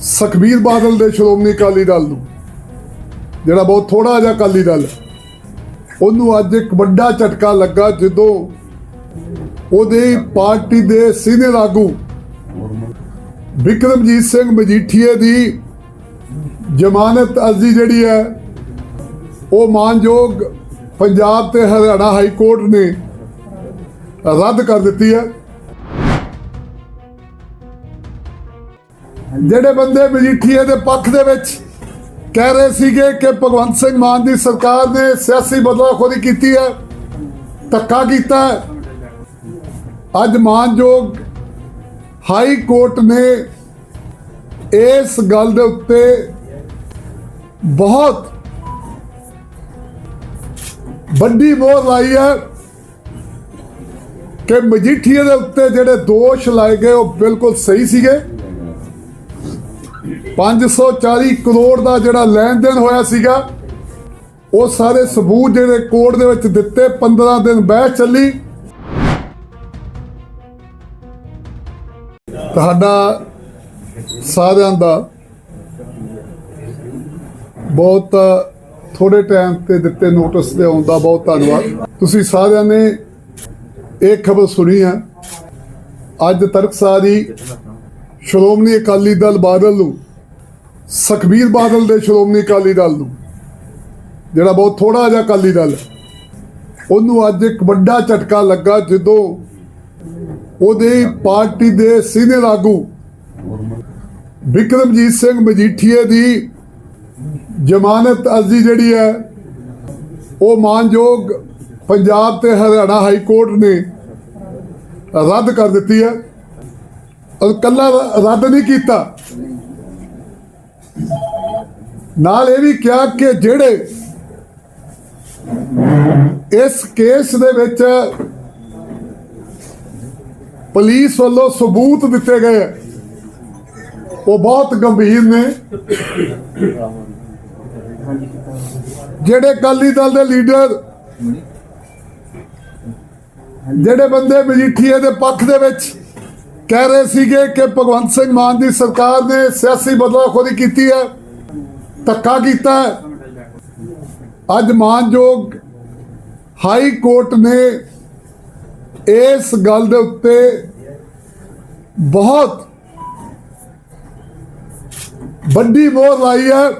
ਸੁਖਬੀਰ ਬਾਦਲ ਦੇ ਸ਼੍ਰੋਮਣੀ ਅਕਾਲੀ ਦਲ ਨੂੰ, ਜਿਹੜਾ ਬਹੁਤ ਥੋੜਾ ਜਿਹਾ ਅਕਾਲੀ ਦਲ, ਉਹਨੂੰ ਅੱਜ ਇੱਕ ਵੱਡਾ ਝਟਕਾ ਲੱਗਾ ਜਦੋਂ ਉਹਦੇ ਪਾਰਟੀ ਦੇ ਸੀਨੀਅਰ ਆਗੂ ਵਿਕਰਮਜੀਤ ਸਿੰਘ ਮਜੀਠੀਏ ਦੀ ਜ਼ਮਾਨਤ ਅਰਜ਼ੀ ਜਿਹੜੀ ਹੈ, ਉਹ ਮਾਨਯੋਗ ਪੰਜਾਬ ਤੇ ਹਰਿਆਣਾ ਹਾਈ ਕੋਰਟ ਨੇ ਰੱਦ ਕਰ ਦਿੱਤੀ ਹੈ। ਜਿਹੜੇ ਬੰਦੇ ਮਜੀਠੀਏ ਦੇ ਪੱਖ ਦੇ ਵਿੱਚ ਕਹਿ ਰਹੇ ਸੀਗੇ ਕਿ ਭਗਵੰਤ ਸਿੰਘ ਮਾਨ ਦੀ ਸਰਕਾਰ ਨੇ ਸਿਆਸੀ ਬਦਲਾਖੋਰੀ ਕੀਤੀ ਹੈ, ਧੱਕਾ ਕੀਤਾ ਅੱਜ ਮਾਨਯੋਗ ਹਾਈ ਕੋਰਟ ਨੇ ਇਸ ਗੱਲ ਦੇ ਉੱਤੇ ਬਹੁਤ ਵੱਡੀ ਮੋਹਰ ਲਾਈ ਹੈ ਕਿ ਮਜੀਠੀਏ ਦੇ ਉੱਤੇ ਜਿਹੜੇ ਦੋਸ਼ ਲਾਏ ਗਏ ਉਹ ਬਿਲਕੁਲ ਸਹੀ ਸੀਗੇ। 540 ਕਰੋੜ ਦਾ ਜਿਹੜਾ ਲੈਣ ਦੇਣ ਹੋਇਆ ਸੀਗਾ, ਉਹ ਸਾਰੇ ਸਬੂਤ ਜਿਹੜੇ ਕੋਰਟ ਦੇ ਵਿੱਚ ਦਿੱਤੇ 15 ਦਿਨ ਬਹਿਸ ਚੱਲੀ। ਤੁਹਾਡਾ ਸਾਰਿਆਂ ਦਾ ਬਹੁਤ ਥੋੜੇ ਟਾਈਮ ਤੇ ਦਿੱਤੇ ਨੋਟਿਸ ਦੇ ਆਉਣ ਦਾ ਬਹੁਤ ਧੰਨਵਾਦ। ਤੁਸੀਂ ਸਾਰਿਆਂ ਨੇ ਇਹ ਖਬਰ ਸੁਣੀ ਹੈ। ਅੱਜ ਤਰਕਸਾਰੀ ਸ਼੍ਰੋਮਣੀ ਅਕਾਲੀ ਦਲ ਬਾਦਲ ਨੂੰ ਸੁਖਬੀਰ ਬਾਦਲ ਦੇ ਸ਼੍ਰੋਮਣੀ ਅਕਾਲੀ ਦਲ ਨੂੰ, ਜਿਹੜਾ ਬਹੁਤ ਥੋੜਾ ਜਿਹਾ ਅਕਾਲੀ ਦਲ ਉਹਨੂੰ ਅੱਜ ਇੱਕ ਵੱਡਾ ਝਟਕਾ ਲੱਗਾ ਜਦੋਂ ਉਹਦੇ ਪਾਰਟੀ ਦੇ ਸੀਨੀਅਰ ਆਗੂ ਵਿਕਰਮਜੀਤ ਸਿੰਘ ਮਜੀਠੀਏ ਦੀ ਜ਼ਮਾਨਤ ਅਰਜ਼ੀ ਜਿਹੜੀ ਹੈ, ਉਹ ਮਾਨਯੋਗ ਪੰਜਾਬ ਤੇ ਹਰਿਆਣਾ ਹਾਈ ਕੋਰਟ ਨੇ ਰੱਦ ਕਰ ਦਿੱਤੀ ਹੈ। ਔਰ ਕੱਲਾ ਰੱਦ ਨਹੀਂ ਕੀਤਾ। ਨਾਲ ਇਹ ਵੀ ਕਿਹਾ ਕਿ ਜਿਹੜੇ ਇਸ ਕੇਸ ਦੇ ਵਿੱਚ ਪੁਲਿਸ ਵੱਲੋਂ ਸਬੂਤ ਦਿੱਤੇ ਗਏ, ਉਹ ਬਹੁਤ ਗੰਭੀਰ ਨੇ। ਜਿਹੜੇ ਅਕਾਲੀ ਦਲ ਦੇ ਲੀਡਰ, ਜਿਹੜੇ ਬੰਦੇ ਮਜੀਠੀਏ ਦੇ ਪੱਖ ਦੇ ਵਿੱਚ ਕਹਿ ਰਹੇ ਸੀਗੇ ਕਿ ਭਗਵੰਤ ਸਿੰਘ ਮਾਨ ਦੀ ਸਰਕਾਰ ਨੇ ਸਿਆਸੀ ਬਦਲਾਖੋਰੀ ਕੀਤੀ ਹੈ, ਧੱਕਾ ਕੀਤਾ ਅੱਜ ਮਾਨਯੋਗ ਹਾਈ ਕੋਰਟ ਨੇ ਇਸ ਗੱਲ ਦੇ ਉੱਤੇ ਬਹੁਤ ਵੱਡੀ ਮੋਹਰ ਲਾਈ ਹੈ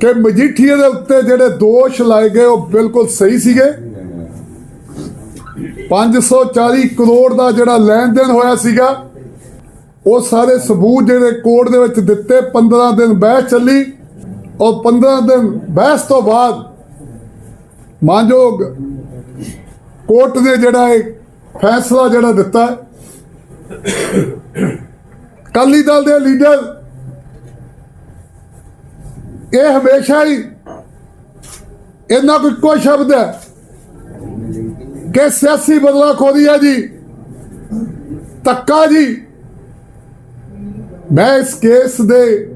ਕਿ ਮਜੀਠੀਏ ਦੇ ਉੱਤੇ ਜਿਹੜੇ ਦੋਸ਼ ਲਾਏ ਗਏ ਉਹ ਬਿਲਕੁਲ ਸਹੀ ਸੀਗੇ। 540 ਕਰੋੜ ਦਾ ਜਿਹੜਾ ਲੈਣ ਦੇਣ ਹੋਇਆ ਸੀਗਾ, ਉਹ ਸਾਰੇ ਸਬੂਤ ਜਿਹੜੇ ਕੋਰਟ ਦੇ ਵਿੱਚ ਦਿੱਤੇ 15 ਦਿਨ ਬਹਿਸ ਚੱਲੀ ਔਰ 15 ਦਿਨ ਬਹਿਸ ਤੋਂ ਬਾਅਦ ਮਾਨਯੋਗ ਕੋਰਟ ਨੇ ਜਿਹੜਾ ਇਹ ਫੈਸਲਾ ਜਿਹੜਾ ਦਿੱਤਾ, ਅਕਾਲੀ ਦਲ ਦੇ ਲੀਡਰ ਇਹ ਹਮੇਸ਼ਾ ਹੀ ਇਹਨਾਂ ਕੋਲ ਇੱਕੋ ਸ਼ਬਦ ਹੈ ਕਿ ਸਿਆਸੀ ਬਦਲਾਖੋਰੀ ਹੈ ਜੀ। ਧੱਕਾ ਜੀ। ਮੈਂ ਇਸ ਕੇਸ ਦੇ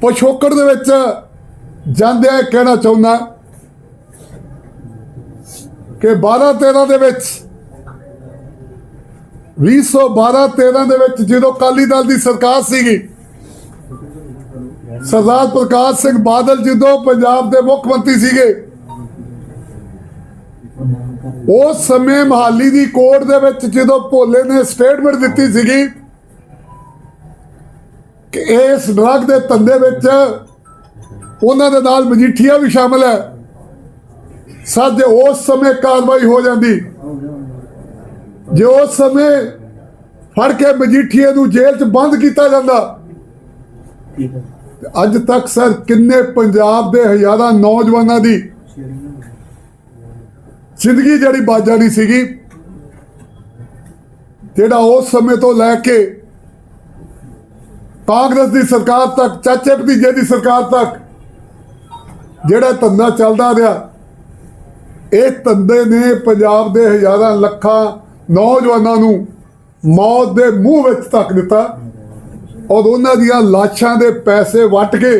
ਪਿਛੋਕੜ ਦੇ ਵਿੱਚ ਜਾਂਦਿਆਂ ਕਹਿਣਾ ਚਾਹੁੰਦਾ ਕਿ 12 13 ਦੇ ਵਿੱਚ 2012 13 ਦੇ ਵਿੱਚ ਜਦੋਂ ਅਕਾਲੀ ਦਲ ਦੀ ਸਰਕਾਰ ਸੀਗੀ, ਸਰਦਾਰ ਪ੍ਰਕਾਸ਼ ਸਿੰਘ ਬਾਦਲ ਜਦੋਂ ਪੰਜਾਬ ਦੇ ਮੁੱਖ ਮੰਤਰੀ ਸੀਗੇ ਉਸ ਸਮੇਂ ਮਹਾਲੀ ਦੀ ਕੋਰਟ ਦੇ ਵਿੱਚ ਜਦੋਂ ਭੋਲੇ ਨੇ ਸਟੇਟਮੈਂਟ ਦਿੱਤੀ ਸੀਗੀ ਕਿ ਇਸ ਡਰਗ ਦੇ ਧੰਦੇ ਵਿੱਚ ਉਹਨਾਂ ਦੇ ਨਾਲ ਮਜੀਠੀਆ ਵੀ ਸ਼ਾਮਲ ਹੈ। ਸੱਚ ਉਸ ਸਮੇਂ ਕਾਰਵਾਈ ਹੋ ਜਾਂਦੀ, ਜੇ ਉਸ ਸਮੇਂ ਫੜ ਕੇ ਮਜੀਠੀਏ ਨੂੰ ਜੇਲ੍ਹ 'ਚ ਬੰਦ ਕੀਤਾ ਜਾਂਦਾ, ਅੱਜ ਤੱਕ ਸਰ ਕਿੰਨੇ ਪੰਜਾਬ ਦੇ ਹਜ਼ਾਰਾਂ ਨੌਜਵਾਨਾਂ ਦੀ ਜ਼ਿੰਦਗੀ ਜਿਹੜੀ ਬਾਜਾ ਨਹੀਂ ਸੀਗੀ, ਜਿਹੜਾ ਉਸ ਸਮੇਂ ਤੋਂ ਲੈ ਕੇ ਕਾਂਗਰਸ ਦੀ ਸਰਕਾਰ ਤੱਕ, ਚਾਚੇ ਭਤੀਜੇ ਦੀ ਸਰਕਾਰ ਤੱਕ ਜਿਹੜਾ ਧੰਦਾ ਚੱਲਦਾ ਰਿਹਾ, ਇਹ ਧੰਦੇ ਨੇ ਪੰਜਾਬ ਦੇ ਹਜ਼ਾਰਾਂ ਲੱਖਾਂ ਨੌਜਵਾਨਾਂ ਨੂੰ ਮੌਤ ਦੇ ਮੂੰਹ ਵਿੱਚ ਧੱਕ ਦਿੱਤਾ। ਔਰ ਉਹਨਾਂ ਦੀਆਂ ਲਾਸ਼ਾਂ ਦੇ ਪੈਸੇ ਵੱਟ ਕੇ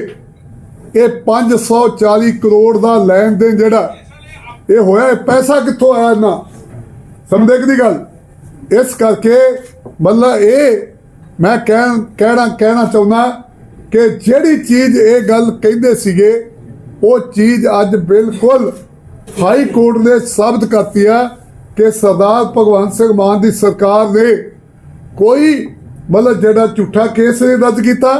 ਇਹ 540 ਕਰੋੜ ਦਾ ਲੈਣ ਦੇਣ ਜਿਹੜਾ ਇਹ ਹੋਇਆ ਪੈਸਾ ਕਿੱਥੋਂ ਆਇਆ ਨਾ ਸਮਝਦੇ ਕਿ ਦੀ ਗੱਲ? ਇਸ ਕਰਕੇ ਮਤਲਬ ਇਹ ਮੈਂ ਕਹਿਣ, ਕਹਿਣਾ ਕਹਿਣਾ ਚਾਹੁੰਦਾ ਕਿ ਜਿਹੜੀ ਚੀਜ਼ ਇਹ ਗੱਲ ਕਹਿੰਦੇ ਸੀਗੇ, ਉਹ ਚੀਜ਼ ਅੱਜ ਬਿਲਕੁਲ ਹਾਈ ਕੋਰਟ ਨੇ ਸਾਬਤ ਕਰਤੀ ਹੈ ਕਿ ਸਰਦਾਰ ਭਗਵੰਤ ਸਿੰਘ ਮਾਨ ਦੀ ਸਰਕਾਰ ਨੇ ਕੋਈ ਮਤਲਬ ਜਿਹੜਾ ਝੂਠਾ ਕੇਸ ਨਹੀਂ ਦਰਜ ਕੀਤਾ,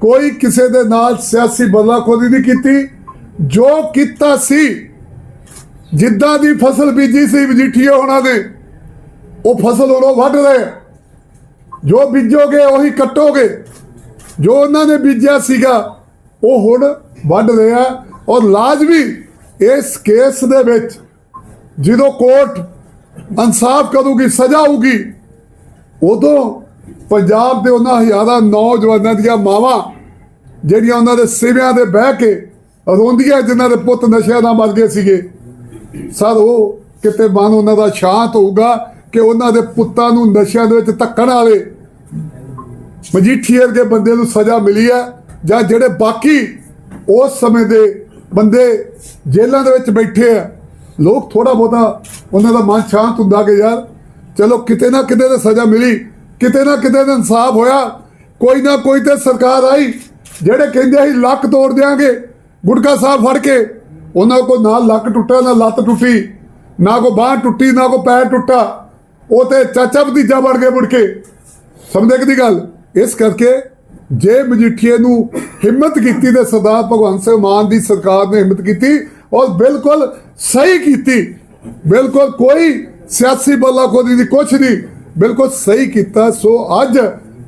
ਕੋਈ ਕਿਸੇ ਦੇ ਨਾਲ ਸਿਆਸੀ ਬਦਲਾਖੋਰੀ ਨਹੀਂ ਕੀਤੀ। ਜੋ ਕੀਤਾ ਸੀ ਜਿੱਦਾਂ ਦੀ ਫਸਲ ਬੀਜੀ ਸੀ ਮਜੀਠੀਏ ਹੋਣਾ ਦੇ, ਉਹ ਫਸਲ ਹੁਣ ਉਹ ਵੱਢ ਰਹੇ ਜੋ ਬੀਜੋਗੇ ਉਹੀ ਕੱਟੋਗੇ। ਜੋ ਉਹਨਾਂ ਨੇ ਬੀਜਿਆ ਸੀਗਾ, ਉਹ ਹੁਣ ਵੱਢ ਰਿਹਾ ਔਰ ਲਾਜ਼ਮੀ ਇਸ ਕੇਸ ਦੇ ਵਿੱਚ ਜਦੋਂ ਕੋਰਟ ਇਨਸਾਫ ਕਰੂਗੀ, ਸਜ਼ਾ ਹੋਊਗੀ, ਉਦੋਂ ਪੰਜਾਬ ਦੇ ਉਹਨਾਂ ਹਜ਼ਾਰਾਂ ਨੌਜਵਾਨਾਂ ਦੀਆਂ ਮਾਵਾਂ, ਜਿਹੜੀਆਂ ਉਹਨਾਂ ਦੇ ਸਿਵਿਆਂ ਦੇ ਬਹਿ ਕੇ ਰੋਂਦੀਆਂ, ਜਿਨ੍ਹਾਂ ਦੇ ਪੁੱਤ ਨਸ਼ਿਆਂ ਨਾਲ ਮਰ ਗਏ ਸੀਗੇ ਸਰ ਉਹ ਕਿਤੇ ਮਨ ਉਹਨਾਂ ਦਾ ਸ਼ਾਂਤ ਹੋਊਗਾ ਕਿ ਉਹਨਾਂ ਦੇ ਪੁੱਤਾਂ ਨੂੰ ਨਸ਼ਿਆਂ ਦੇ ਵਿੱਚ ਧੱਕਣ ਵਾਲੇ ਮਜੀਠੀਏ ਵਰਗੇ ਬੰਦੇ ਨੂੰ ਸਜ਼ਾ ਮਿਲੀ ਹੈ ਜਾਂ ਜਿਹੜੇ ਬਾਕੀ ਉਸ ਸਮੇਂ ਦੇ ਬੰਦੇ ਜੇਲ੍ਹਾਂ ਦੇ ਵਿੱਚ ਬੈਠੇ ਆ ਲੋਕ ਥੋੜਾ ਬਹੁਤਾ ਉਹਨਾਂ ਦਾ ਮਨ ਸ਼ਾਂਤ ਹੁੰਦਾ ਕਿ ਯਾਰ ਚਲੋ ਕਿਤੇ ਨਾ ਕਿਤੇ ਤੇ ਸਜ਼ਾ ਮਿਲੀ, ਕਿਤੇ ਨਾ ਕਿਤੇ ਤੇ ਇਨਸਾਫ ਹੋਇਆ। ਕੋਈ ਨਾ ਕੋਈ ਤੇ ਸਰਕਾਰ ਆਈ, ਜਿਹੜੇ ਕਹਿੰਦੇ ਅਸੀਂ ਲੱਕ ਤੋੜ ਦਿਆਂਗੇ, ਗੁਟਕਾ ਸਾਹਿਬ ਫੜ ਕੇ ਉਹਨਾਂ ਕੋ ਨਾ ਲੱਕ ਟੁੱਟਾ ਨਾ ਲੱਤ ਟੁੱਟੀ, ਨਾ ਕੋ ਬਾਹ ਟੁੱਟੀ, ਨਾ ਕੋ ਪੈਰ ਟੁੱਟਾ। ਉਹ ਤੇ ਚਾਚਾ ਭਤੀਜਾ ਬਣ ਕੇ ਮੁੜ ਕੇ। ਸਮਝਦੇ ਕਿ ਦੀ ਗੱਲ? ਇਸ ਕਰਕੇ ਜੇ ਮਜੀਠੀਏ ਨੂੰ ਹਿੰਮਤ ਕੀਤੀ ਤੇ ਸਰਦਾਰ ਭਗਵੰਤ ਸਿੰਘ ਮਾਨ ਦੀ ਸਰਕਾਰ ਨੇ ਹਿੰਮਤ ਕੀਤੀ ਔਰ ਬਿਲਕੁਲ ਸਹੀ ਕੀਤੀ, ਬਿਲਕੁਲ ਕੋਈ ਸਿਆਸੀ ਬਲਾਖੋਰੀ ਦੀ ਕੁਛ ਨਹੀਂ, ਬਿਲਕੁਲ ਸਹੀ ਕੀਤਾ, ਸੋ ਅੱਜ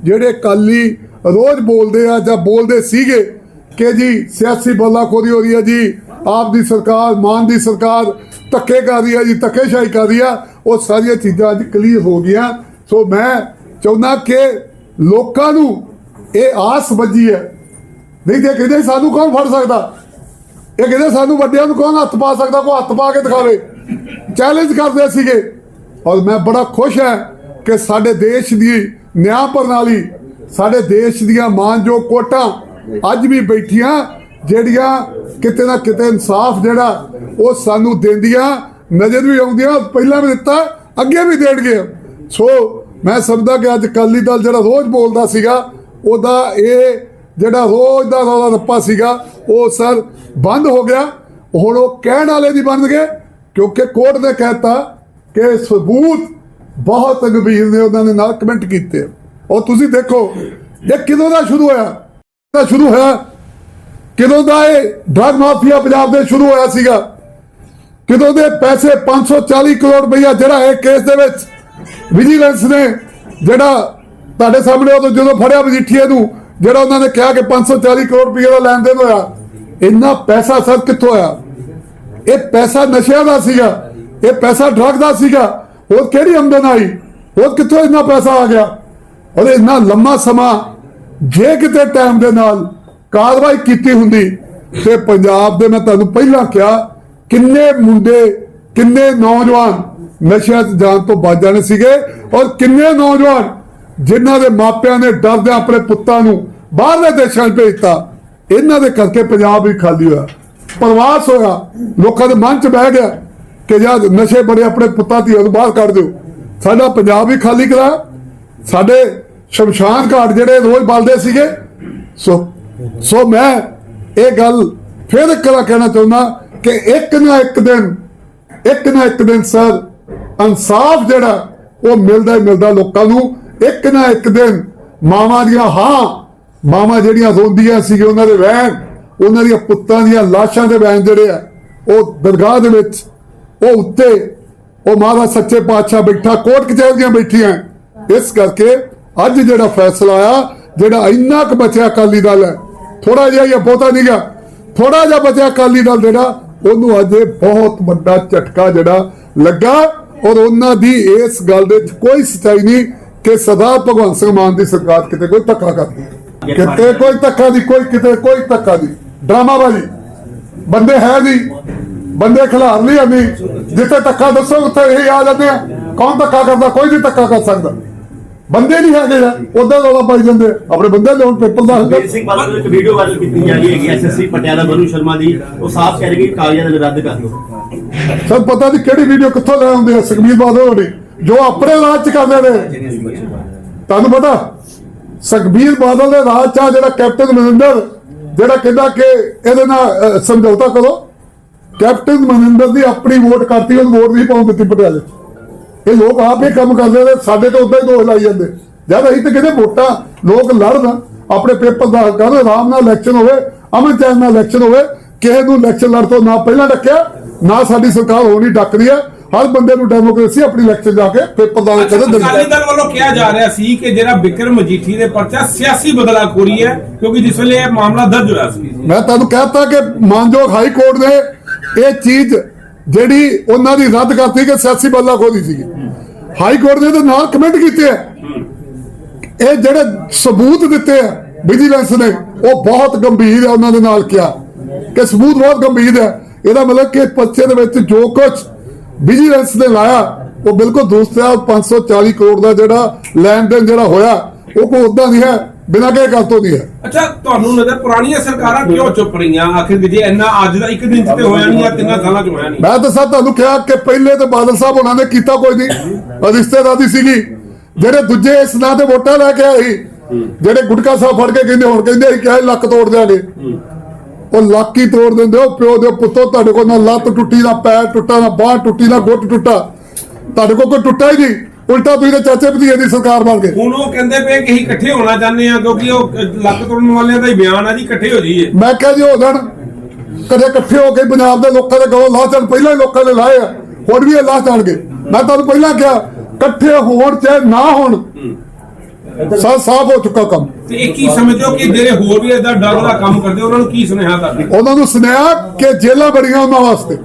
ਜਿਹੜੇ ਕਾਲੀ ਰੋਜ਼ ਬੋਲਦੇ ਆ ਜਾਂ ਬੋਲਦੇ ਸੀਗੇ ਕਿ ਜੀ ਸਿਆਸੀ ਬਲਾਖੋਰੀ ਹੋ ਰਹੀ ਹੈ ਜੀ ਆਪ ਦੀ ਸਰਕਾਰ, ਮਾਨ ਦੀ ਸਰਕਾਰ ਧੱਕੇ ਕਰ ਰਹੀ ਹੈ ਜੀ ਧੱਕੇਸ਼ਾਹੀ ਕਰ ਰਹੀ ਆ, ਉਹ ਸਾਰੀਆਂ ਚੀਜ਼ਾਂ ਅੱਜ ਕਲੀਅਰ ਹੋ ਗਈਆਂ। ਸੋ ਮੈਂ ਚਾਹੁੰਦਾ ਕਿ ਲੋਕਾਂ ਨੂੰ ਇਹ ਆਸ ਵੱਜੀ ਹੈ। ਨਹੀਂ ਤੇ ਕਹਿੰਦੇ ਸਾਨੂੰ ਕੌਣ ਫੜ ਸਕਦਾ? ਇਹ ਕਹਿੰਦੇ ਸਾਨੂੰ ਵੱਡਿਆਂ ਨੂੰ ਕੌਣ ਹੱਥ ਪਾ ਸਕਦਾ? ਕੋਈ ਹੱਥ ਪਾ ਕੇ ਦਿਖਾਵੇ। ਚੈਲੰਜ ਕਰਦੇ ਸੀਗੇ। ਔਰ ਮੈਂ ਬੜਾ ਖੁਸ਼ ਹਾਂ ਕਿ ਸਾਡੇ ਦੇਸ਼ ਦੀ ਨਿਆਂ ਪ੍ਰਣਾਲੀ, ਸਾਡੇ ਦੇਸ਼ ਦੀਆਂ ਮਾਨਯੋਗ ਕੋਟਾਂ ਅੱਜ ਵੀ ਬੈਠੀਆਂ। ਜਿਹੜੀਆਂ ਕਿਤੇ ਨਾ ਕਿਤੇ ਇਨਸਾਫ ਜਿਹੜਾ ਉਹ ਸਾਨੂੰ ਦਿੰਦੀਆਂ, ਨਜ਼ਰ ਵੀ ਆਉਂਦੀਆਂ, ਪਹਿਲਾਂ ਵੀ ਦਿੱਤਾ, ਅੱਗੇ ਵੀ ਦੇਣਗੇ। ਸੋ ਮੈਂ ਸਮਝਦਾ ਕਿ ਅੱਜ ਅਕਾਲੀ ਦਲ ਜਿਹੜਾ ਰੋਜ਼ ਬੋਲਦਾ ਸੀਗਾ, ਉਹਦਾ ਇਹ ਜਿਹੜਾ ਰੋਜ਼ ਦਾ ਰੌਲਾ ਰੱਪਾ ਸੀਗਾ, ਉਹ ਸਰ ਬੰਦ ਹੋ ਗਿਆ। ਹੁਣ ਉਹ ਕਹਿਣ ਵਾਲੇ ਨਹੀਂ ਬਣ ਗਏ ਕਿਉਂਕਿ ਕੋਰਟ ਨੇ ਕਹਿਤਾ ਕਿ ਸਬੂਤ ਬਹੁਤ ਗੰਭੀਰ ਨੇ, ਉਹਨਾਂ ਨੇ ਨਾਲ ਕਮੈਂਟ ਕੀਤੇ। ਔਰ ਤੁਸੀਂ ਦੇਖੋ, ਇਹ ਕਿਦੋਂ ਦਾ ਸ਼ੁਰੂ ਹੋਇਆ? ਦਾ ਸ਼ੁਰੂ ਹੋਇਆ? ਕਿਦੋਂ ਦਾ ਇਹ ਡਰਗ ਮਾਫੀਆ ਪੰਜਾਬ ਦੇ ਸ਼ੁਰੂ ਹੋਇਆ ਸੀਗਾ? ਕਿਦੋਂ ਦੇ ਪੈਸੇ 540 ਕਰੋੜ ਰੁਪਈਆ ਜਿਹੜਾ ਇਹ ਕੇਸ ਦੇ ਵਿੱਚ ਵਿਜੀਲੈਂਸ ਨੇ, ਜਿਹੜਾ ਤੁਹਾਡੇ ਸਾਹਮਣੇ ਉਹ ਜਦੋਂ ਫੜਿਆ ਮਜੀਠੀਏ ਨੂੰ, ਜਿਹੜਾ ਉਹਨਾਂ ਨੇ ਕਿਹਾ ਕਿ 540 ਕਰੋੜ ਰੁਪਈਆ ਦਾ ਲੈਣ ਦੇਣ ਹੋਇਆ, ਇੰਨਾ ਪੈਸਾ ਸਰ ਕਿੱਥੋਂ ਆਇਆ? ਇਹ ਪੈਸਾ ਨਸ਼ਿਆਂ ਦਾ ਸੀਗਾ, ਇਹ ਪੈਸਾ ਡਰਗ ਦਾ ਸੀਗਾ, ਹੋਰ ਕਿਹੜੀ ਆਮਦਨ ਆਈ? ਹੋਰ ਕਿੱਥੋਂ ਇੰਨਾ ਪੈਸਾ ਆ ਗਿਆ? ਔਰ ਇੰਨਾ ਲੰਮਾ ਸਮਾਂ ਜੇ ਕਿਤੇ ਟਾਈਮ ਦੇ ਨਾਲ ਕਾਰਵਾਈ ਕੀਤੀ ਹੁੰਦੀ ਤੇ ਪੰਜਾਬ ਦੇ ਮੈਂ ਤੁਹਾਨੂੰ ਪਹਿਲਾਂ ਕਿਹਾ, ਕਿੰਨੇ ਮੁੰਡੇ, ਕਿੰਨੇ ਨੌਜਵਾਨ ਨਸ਼ਿਆਂ 'ਚ ਜਾਣ ਤੋਂ ਬਚ ਜਾਣੇ ਸੀਗੇ ਔਰ ਕਿੰਨੇ ਨੌਜਵਾਨ ਜਿਨ੍ਹਾਂ ਦੇ ਮਾਪਿਆਂ ਨੇ ਡਰਦੇ ਆਪਣੇ ਪੁੱਤਾਂ ਨੂੰ ਬਾਹਰਲੇ ਦੇਸ਼ਾਂ 'ਚ ਭੇਜਤਾ, ਇਹਨਾਂ ਦੇ ਕਰਕੇ ਪੰਜਾਬ ਵੀ ਖਾਲੀ ਹੋਇਆ। ਪ੍ਰਵਾਸ ਹੋਇਆ, ਲੋਕਾਂ ਦੇ ਮਨ 'ਚ ਬਹਿ ਗਿਆ ਕਿ ਯਾਰ ਨਸ਼ੇ ਬੜੇ ਆਪਣੇ ਪੁੱਤਾਂ, ਧੀਆਂ ਨੂੰ ਬਾਹਰ ਕੱਢ ਦਿਓ। ਸਾਡਾ ਪੰਜਾਬ ਵੀ ਖਾਲੀ ਕਰਾ। ਸਾਡੇ ਸ਼ਮਸ਼ਾਨ ਘਾਟ ਜਿਹੜੇ ਰੋਜ਼ ਬਲਦੇ ਸੀਗੇ, ਸੋ ਸੋ ਮੈਂ ਇਹ ਗੱਲ ਫਿਰ ਕਰਾ ਕਹਿਣਾ ਚਾਹੁੰਦਾ ਕਿ ਇੱਕ ਨਾ ਇੱਕ ਦਿਨ, ਇੱਕ ਨਾ ਇੱਕ ਦਿਨ ਸਰ, ਇਨਸਾਫ ਜਿਹੜਾ ਉਹ ਮਿਲਦਾ ਹੀ ਮਿਲਦਾ ਲੋਕਾਂ ਨੂੰ। ਇੱਕ ਨਾ ਇੱਕ ਦਿਨ ਮਾਵਾਂ ਦੀਆਂ ਹਾਂ, ਮਾਵਾਂ ਜਿਹੜੀਆਂ ਰੋਂਦੀਆਂ ਸੀ ਉਹਨਾਂ ਦੇ ਵਹਿਣ, ਉਹਨਾਂ ਦੀਆਂ ਪੁੱਤਾਂ ਦੀਆਂ ਲਾਸ਼ਾਂ ਦੇ ਵਹਿਣ ਜਿਹੜੇ ਆ, ਉਹ ਦਰਗਾਹ ਦੇ ਵਿੱਚ, ਉਹ ਉੱਤੇ, ਉਹ ਮਹਾਰਾਜ ਸੱਚੇ ਪਾਤਸ਼ਾਹ ਬੈਠਾ ਕੋਰਟ ਕਚਹਿਰੀਆਂ ਬੈਠੀਆਂ। ਇਸ ਕਰਕੇ ਅੱਜ ਜਿਹੜਾ ਫੈਸਲਾ ਆਇਆ, ਜਿਹੜਾ ਇੰਨਾ ਕੁ ਬਚਿਆ ਅਕਾਲੀ ਦਲ ਹੈ ਥੋੜਾ ਜਿਹਾ ਜਾਂ ਬਹੁਤਾ ਨਹੀਂਗਾ ਥੋੜਾ ਜਿਹਾ ਬਚਿਆ ਅਕਾਲੀ ਦਲ ਜਿਹੜਾ, ਉਹਨੂੰ ਅੱਜ ਬਹੁਤ ਵੱਡਾ ਝਟਕਾ ਜਿਹੜਾ ਲੱਗਾ ਔਰ ਉਹਨਾਂ ਦੀ ਇਸ ਗੱਲ ਦੇ ਵਿੱਚ ਕੋਈ ਸਚਾਈ ਨਹੀਂ ਕਿ ਸਦਾ ਭਗਵੰਤ ਸਿੰਘ ਮਾਨ ਦੀ ਸਰਕਾਰ ਕਿਤੇ ਕੋਈ ਧੱਕਾ ਕਰਦੀ ਕਿਤੇ ਕੋਈ ਧੱਕਾ ਨਹੀਂ, ਕੋਈ ਕਿਤੇ ਕੋਈ ਧੱਕਾ ਨਹੀਂ। ਡਰਾਮਾਬਾਜ਼ੀ। ਬੰਦੇ ਹੈ ਨਹੀਂ। ਬੰਦੇ ਖਿਲਾਰ ਨਹੀਂ। ਆਂਦੀ ਜਿੱਥੇ ਧੱਕਾ ਦੱਸੋ, ਉੱਥੇ ਇਹ ਆ ਜਾਂਦੇ ਆ। ਕੌਣ ਧੱਕਾ ਕਰਦਾ? ਕੋਈ ਨਹੀਂ ਧੱਕਾ ਕਰ ਸਕਦਾ। ਬੰਦੇ ਨਹੀਂ ਹੈਗੇ ਯਾਰ ਉਦਾਂ ਰੌਲਾ ਪਾਈ ਜਾਂਦੇ ਆ। ਆਪਣੇ ਬੰਦੇ ਲਿਆਉਣ ਪੇਪਰ ਦਾ ਵੀਰ ਸਿੰਘ ਬਾਦਲ ਇੱਕ ਵੀਡੀਓ ਵਾਇਰਲ ਕੀਤੀ ਜਾ ਰਹੀ ਹੈਗੀ ਐਸਐਸਸੀ ਪਟਿਆਲਾ ਬਰੂ ਸ਼ਰਮਾ ਦੀ। ਉਹ ਸਾਫ਼ ਕਹਿ ਰਹੀ ਕਿ ਕਾਗਜ਼ਾਂ ਨੂੰ ਰੱਦ ਕਰ ਦਿਓ। ਸਭ ਪਤਾ ਨਹੀਂ ਕਿਹੜੀ ਵੀਡੀਓ ਕਿੱਥੋਂ ਲੈ ਆਉਂਦੇ ਆ ਸੁਖਬੀਰ ਬਾਦਲ ਹੋਣੀ ਜੋ ਆਪਣੇ ਰਾਜ ਚ ਕਰਦੇ ਨੇ। ਤੁਹਾਨੂੰ ਪਤਾ ਸੁਖਬੀਰ ਬਾਦਲ ਦੇ ਰਾਜ ਚ ਆ ਜਿਹੜਾ ਕੈਪਟਨ ਮਨਿੰਦਰ ਜਿਹੜਾ ਕਹਿੰਦਾ ਕਿ ਇਹਦੇ ਨਾਲ ਸਮਝੌਤਾ ਕਰੋ। ਕੈਪਟਨ ਮਨਿੰਦਰ ਦੀ ਆਪਣੀ ਵੋਟ ਕਰਤੀ ਉਹ ਵੋਟ ਨਹੀਂ ਪਾਉਣ ਦਿੱਤੀ ਪਟਿਆਲੇ ਇਹ ਲੋਕ ਆਪ ਹੀ ਕੰਮ ਕਰਦੇ ਨੇ ਸਾਡੇ ਤੇ ਉਦਾਂ ਹੀ ਦੋਸ਼ ਲਾਈ ਜਾਂਦੇ। ਜਦ ਅਸੀਂ ਤੇ ਕਹਿੰਦੇ ਵੋਟਾਂ ਲੋਕ ਲੜਨ ਆਪਣੇ ਪੇਪਰ ਦਾ ਕਰਨ ਆਰਾਮ ਨਾਲ ਇਲੈਕਸ਼ਨ ਹੋਵੇ ਅਮਨ ਚੈਨ ਨਾਲ ਇਲੈਕਸ਼ਨ ਹੋਵੇ ਕਿਸੇ ਨੂੰ ਇਲੈਕਸ਼ਨ ਲੜ ਤੋਂ ਨਾ ਪਹਿਲਾਂ ਡੱਕਿਆ ਨਾ ਸਾਡੀ ਸਰਕਾਰ ਹੋਣੀ ਡੱਕਦੀ ਹੈ। ਹਰ ਬੰਦੇ ਨੂੰ ਡੈਮੋਕ੍ਰੇਸੀ ਆਪਣੀ ਇਲੈਕਸ਼ਨ ਜਾ ਕੇ ਪੇਪਰ ਦਾ ਕਦੇ ਅਕਾਲੀ ਦਲ ਵੱਲੋਂ ਕਿਹਾ ਜਾ ਰਿਹਾ ਸੀ ਕਿ ਜਿਹੜਾ ਬਿਕਰਮ ਮਜੀਠੀ ਦੇ ਪਰਚਾ ਸਿਆਸੀ ਬਦਲਾਖੋਰੀ ਹੈ ਕਿਉਂਕਿ ਜਿਸ ਵੇਲੇ ਇਹ ਮਾਮਲਾ ਦਰਜ ਹੋਇਆ ਸੀ। ਮੈਂ ਤੁਹਾਨੂੰ ਕਹਿਤਾ ਕਿ ਮਾਨਯੋਗ ਹਾਈ ਕੋਰਟ ਨੇ ਇਹ ਚੀਜ਼ ਜਿਹੜੀ ਉਹਨਾਂ ਦੀ ਰੱਦ ਕਰਤੀ ਕਿ ਸਿਆਸੀ ਬੱਲਾ ਖੋਦੀ ਸੀਗੀ। ਹਾਈ ਕੋਰਟ ਨੇ ਇਹਦੇ ਨਾਲ ਕਮੈਂਟ ਕੀਤੇ ਆ। ਇਹ ਜਿਹੜੇ ਸਬੂਤ ਦਿੱਤੇ ਆ ਵਿਜੀਲੈਂਸ ਨੇ, ਉਹ ਬਹੁਤ ਗੰਭੀਰ ਹੈ ਉਹਨਾਂ ਦੇ ਨਾਲ ਕਿਹਾ। ਕਿ ਸਬੂਤ ਬਹੁਤ ਗੰਭੀਰ ਹੈ ਇਹਦਾ ਮਤਲਬ ਕਿ ਪਰਚੇ ਦੇ ਵਿੱਚ ਜੋ ਕੁਝ ਵਿਜੀਲੈਂਸ ਨੇ ਲਾਇਆ, ਉਹ ਬਿਲਕੁਲ ਦੂਸਰਾ 540 ਕਰੋੜ ਦਾ ਜਿਹੜਾ ਲੈਣ ਦੇਣ ਜਿਹੜਾ ਹੋਇਆ, ਉਹ ਕੋਈ ਉਦਾਂ ਨਹੀਂ ਹੈ। ਬਿਨਾਂ ਕਿਸੇ ਗੱਲ ਤੋਂ ਨਹੀਂ ਹੈ। ਅੱਛਾ ਤੁਹਾਨੂੰ ਨਜ਼ਰ ਪੁਰਾਣੀਆਂ ਸਰਕਾਰਾਂ ਕਿਉਂ ਚੁੱਪ ਰਹੀਆਂ? ਆਖਿਰ ਜੇ ਇੰਨਾ ਅੱਜ ਦਾ ਇੱਕ ਦਿਨ ਚ ਤੇ ਹੋਇਆ ਨਹੀਂ ਜਾਂ ਤਿੰਨਾਂ ਸਾਲਾਂ ਚ ਹੋਇਆ ਨਹੀਂ? ਮੈਂ ਤਾਂ ਸਾ ਤੁਹਾਨੂੰ ਕਿਹਾ ਕਿ ਪਹਿਲੇ ਤੇ ਬਾਦਲ ਸਾਹਿਬ ਉਹਨਾਂ ਨੇ ਕੀਤਾ ਕੋਈ ਨਹੀਂ। ਰਿਸ਼ਤੇਦਾਰੀ ਸੀਗੀ। ਜਿਹੜੇ ਦੂਜੇ ਇਸ ਨਾਂ ਤੇ ਵੋਟਾਂ ਲੈ ਕੇ ਆਏ ਸੀ ਜਿਹੜੇ ਗੁਟਕਾ ਸਾਹਿਬ ਫੜ ਕੇ ਕਹਿੰਦੇ ਹੁਣ ਕਹਿੰਦੇ ਅਸੀਂ ਕਿਹਾ ਲੱਕ ਤੋੜ ਦਿਆਂਗੇ। ਉਹ ਲੱਕ ਹੀ ਤੋੜ ਦਿੰਦੇ ਹੋ ਪਿਓ ਦੇ ਪੁੱਤੋ ਤੁਹਾਡੇ ਕੋਲ ਨਾ ਲੱਤ ਟੁੱਟੀ ਨਾ ਪੈਰ ਟੁੱਟਾ ਨਾ ਬਾਹ ਟੁੱਟੀ ਨਾ ਗੁੱਟ ਟੁੱਟਾ। ਤੁਹਾਡੇ ਕੋਲ ਕੋਈ ਟੁੱਟਾ ਹੀ ਨਹੀਂ। ਉਲਟਾ ਤੁਸੀਂ ਤਾਂ ਚਾਚੇ ਭਤੀਜੇ ਦੀ ਸਰਕਾਰ ਬਣ ਗਏ। ਹੁਣ ਉਹ ਕਹਿੰਦੇ ਪਏ ਕਿ ਅਸੀਂ ਇਕੱਠੇ ਹੋਣਾ ਚਾਹੁੰਦੇ ਆ ਕਿਉਂਕਿ ਉਹ ਲੱਕ ਤੋੜਨ ਵਾਲਿਆਂ ਦਾ ਹੀ ਬਿਆਨ ਆ ਜੀ ਇਕੱਠੇ ਹੋ ਜਾਈਏ। ਮੈਂ ਕਿਹਾ ਜੀ ਹੋ ਜਾਣ। ਕਦੇ ਇਕੱਠੇ ਹੋ ਕੇ ਪੰਜਾਬ ਦੇ ਲੋਕਾਂ ਦੇ ਗਲੋਂ ਲਾਹ ਚੜ ਪਹਿਲਾਂ ਹੀ ਲੋਕਾਂ ਨੇ ਲਾਏ ਆ। ਹੁਣ ਵੀ ਇਹ ਲਾਹ ਚੜਗੇ ਮੈਂ ਤੁਹਾਨੂੰ ਪਹਿਲਾਂ ਕਿਹਾ ਇਕੱਠੇ ਹੋਣ ਚਾਹੇ ਨਾ ਹੋਣ ਸਾ ਸਾਫ਼ ਹੋ ਚੁੱਕਾ ਕੰਮ। ਤੇ ਇਹ ਕੀ ਸਮਝਦੇ ਹੋ ਕਿ ਜਿਹੜੇ ਹੋਰ ਵੀ ਇਦਾਂ ਡਰ ਦਾ ਕੰਮ ਕਰਦੇ ਉਹਨਾਂ ਨੂੰ ਕੀ ਸੁਨੇਹਾ ਕਰਦੇ ਉਹਨਾਂ ਨੂੰ ਸੁਨੇਹਾ ਕਿ ਜੇਲਾਂ ਬੜੀਆਂ ਉਹਨਾਂ ਵਾਸਤੇ।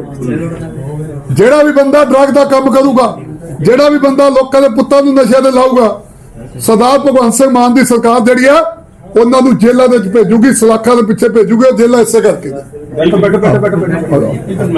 ਜਿਹੜਾ ਵੀ ਬੰਦਾ ਡਰੱਗ ਦਾ ਕੰਮ ਕਰੂਗਾ ਜਿਹੜਾ ਵੀ ਬੰਦਾ ਲੋਕਾਂ ਦੇ ਪੁੱਤਾਂ ਨੂੰ ਨਸ਼ਿਆਂ ਤੇ ਲਾਊਗਾ, ਸਰਦਾਰ ਭਗਵੰਤ ਸਿੰਘ ਮਾਨ ਦੀ ਸਰਕਾਰ ਜਿਹੜੀ ਆ, ਉਹਨਾਂ ਨੂੰ ਜੇਲਾਂ ਦੇ ਵਿੱਚ ਭੇਜੂਗੀ, ਸਲਾਖਾਂ ਦੇ ਪਿੱਛੇ ਭੇਜੂਗੀ, ਉਹ ਜੇਲਾਂ ਇਸੇ ਕਰਕੇ ਬੈਠੋ ਬੈਠੋ ਬੈਠੋ ਬੈਠੋ।